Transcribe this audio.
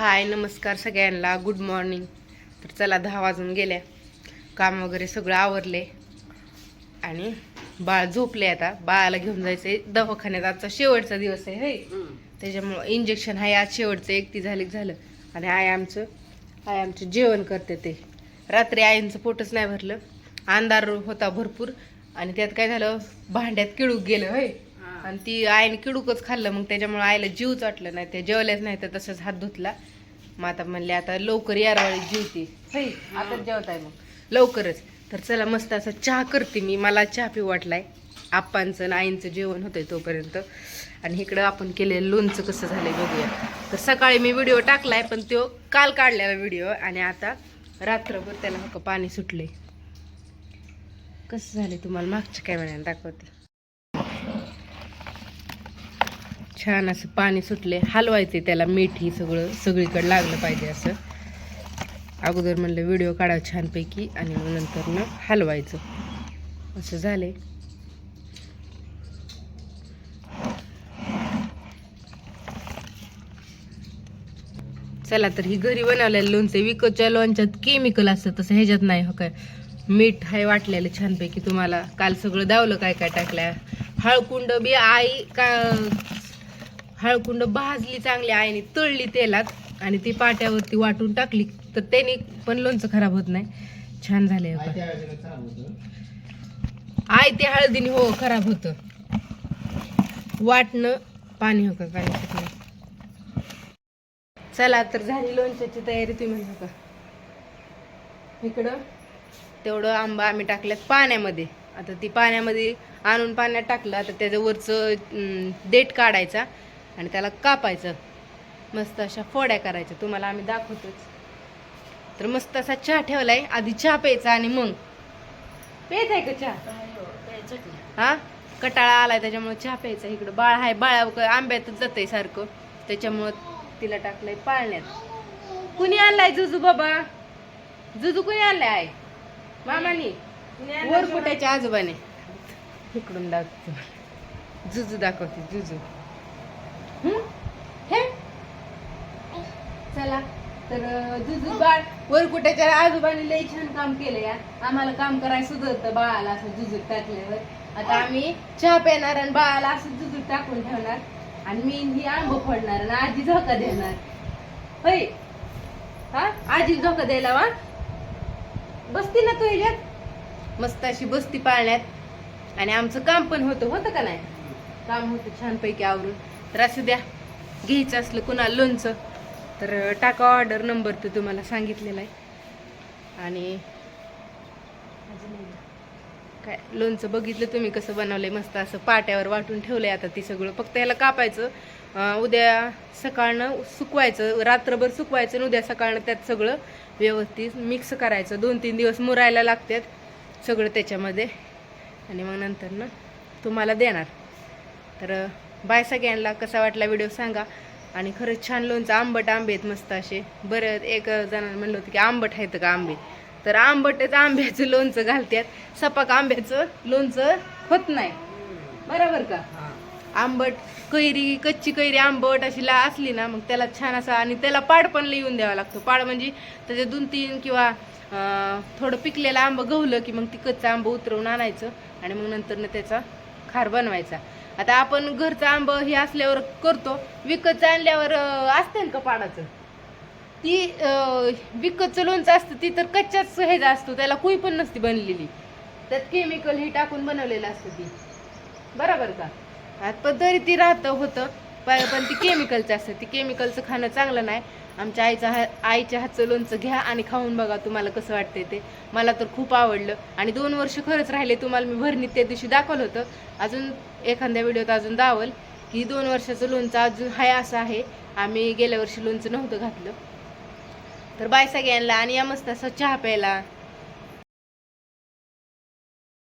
हाय नमस्कार सगळ्यांना. Good morning तर चला दहा वाजून गेल्या. काम वगैरे सगळं आवरले. आणि बाळ झोपले आता. बाळाला घेऊन जायचंय दवाखान्यात. आजचा शेवटचा दिवस आहे हे त्याच्यामुळं इंजेक्शन आहे. आज शेवटचं एक ती झाली झालं. आणि आय आमचं आय आमचं जेवण करते ते. रात्री आईंचं पोटच नाही भरलं. अंधार होता भरपूर. आणि त्यात काय झालं? भांड्यात किडूक गेलं होय? आणि ती आईने किडूकच खाल्लं मग त्याच्यामुळे आईला जीवच वाटलं नाही. ते जेवल्याच नाही तर तसंच हात धुतला. मग आता म्हणले आता लवकर यारवाळी जीवते. होय आता जेवत आहे मग. लवकरच. तर चला मस्त असं चहा करते मी. मला चहा पिऊ वाटलाय. आप्पांचं आणि आईंचं जेवण होतंय तोपर्यंत. आणि इकडं आपण केलेलं लोणचं कसं झालंय बघूया. तर सकाळी मी व्हिडिओ टाकलाय पण तो काल काढलेला व्हिडिओ. आणि आता रात्रभर त्याला हक्क पाणी सुटले कसं झाले तुम्हाला? मागच्या काय वेळाने दाखवते. छान असं पाणी सुटले हलवायचे त्याला मीठ ही सगळं सगळीकडे लागलं पाहिजे असं. अगोदर म्हणलं व्हिडिओ काढा छानपैकी आणि मग नंतर ना हलवायचं. असं झाले चला तर ही घरी बनवलेलं लोणचे विकतच्या लोणच्यात केमिकल असतं तसं ह्याच्यात नाही हो काय. मीठ आहे वाटलेलं छानपैकी तुम्हाला. काल सगळं दावलं काय काय टाकल्या. हळकुंड बी आई का हळकुंड भाजली चांगली आईने तळली तेलात आणि ती पाट्यावरती वाटून टाकली. तर त्याने पण लोणचं खराब होत नाही. छान झाले आय ते हळदीने हो खराब होतं. वाटणं पाणी हो का पाणी सुटलं चला तर झाली लोणच्याची तयारी तुम्ही म्हणू का? इकडं तेवढं आंबा आम्ही टाकल्यात पाण्यामध्ये. आता ती पाण्यामध्ये आणून पाण्यात टाकलं आता त्याचं वरचं देठ काढायचा. आणि त्याला कापायचं. मस्त अशा फोड्या करायच्या. तुम्हाला आम्ही दाखवतोच. तर मस्त असा चहा ठेवलाय. आधी चहा प्यायचा आणि मग. पेत आहे का चहा? हा? कटाळा आलाय त्याच्यामुळे चहा प्यायचा. इकडं बाळ आहे बाळा आंब्यातच जातंय सारखं. त्याच्यामुळं तिला टाकलंय पाळण्यात. कुणी आणलाय जुजू बाबा? जुजू कुणी आणलाय? आहे मामानी? वर कुट्याच्या आजोबाने. इकडून दाखवतो. जुजू दाखवते जुजू. हे? चला तर जुजू बाळ वरकुट्याच्या आजोबाने लई छान काम केलं या आम्हाला काम करायला सुधरतं बाळाला असं जुजूक टाकल्यावर. आता आम्ही चहा पिणार आणि बाळाला असं जुजूक टाकून ठेवणार. आणि मी ही आंब फोडणार आणि आजी झोका देणार. होय? हा? आजी झोका द्यायला वा? बसती ना तू ह्याच्यात मस्त अशी बसती पाळण्यात. आणि आमचं काम पण होतं होतं का नाही? काम होतं छानपैकी आवरून. तर असू द्या घ्यायचं असलं कुणाला लोणचं तर टाका ऑर्डर नंबर तर तुम्हाला सांगितलेला आहे. आणि अजून काय लोणचं बघितलं तुम्ही कसं बनवलंय मस्त असं पाट्यावर वाटून ठेवलंय आता ती सगळं. फक्त याला कापायचं उद्या सकाळनं सुकवायचं रात्रभर सुकवायचं आणि उद्या सकाळनं त्यात सगळं व्यवस्थित मिक्स करायचं. दोन तीन दिवस मुरायला लागतात सगळं त्याच्यामध्ये. आणि मग नंतर ना तुम्हाला देणार. तर बाय सगळ्यांना कसा वाटला व्हिडिओ सांगा. आणि खरंच छान लोणचं आंबट आंबे आहेत मस्त असे. बरं एक जणांना म्हणलं होतं की आंबट आहेत का आंबे? तर आंबटच आंब्याचं लोणचं घालतात सपाक आंब्याचं लोणचं होत नाही. बरोबर का? आंबट कैरी कच्ची कैरी आंबट अशी ला असली ना मग त्याला छान असा आणि त्याला पाड पण लिहून द्यावा लागतो. पाड म्हणजे त्याचे दोन तीन किंवा थोडं पिकलेलं आंबं गवलं की मग ती कच्चं आंबं उतरवून आणायचं आणि मग नंतर त्याचा खार बनवायचा. आता आपण घरचं आंब हे असल्यावर करतो विकतचं आणल्यावर असते असतं ना का पाडाचं ती विकतचं लोणचं असतं ती तर कच्च्याच ह्याचा असतो त्याला कुई पण नसती बनलेली. त्यात केमिकल हे टाकून बनवलेलं असतं ती. बरोबर का? आता पण तरी ती राहतं होतं प- पण ती केमिकलचं असतं. ती केमिकलचं खाणं चांगलं नाही. आमच्या आईचा हा आईच्या हातचं लोणचं घ्या आणि खाऊन बघा तुम्हाला कसं वाटतंय ते. मला तर खूप आवडलं. आणि दोन वर्ष खरंच राहिले तुम्हाला मी भरणीत त्या दिवशी दाखवलं होतं. अजून एखाद्या व्हिडिओत अजून दावल की दोन वर्षाचं लोणचं अजून हाय असं आहे. आम्ही गेल्या वर्षी लोणचं नव्हतं घातलं. तर बाय सगळ्यांना आणि या मस्त असं चहा प्यायला.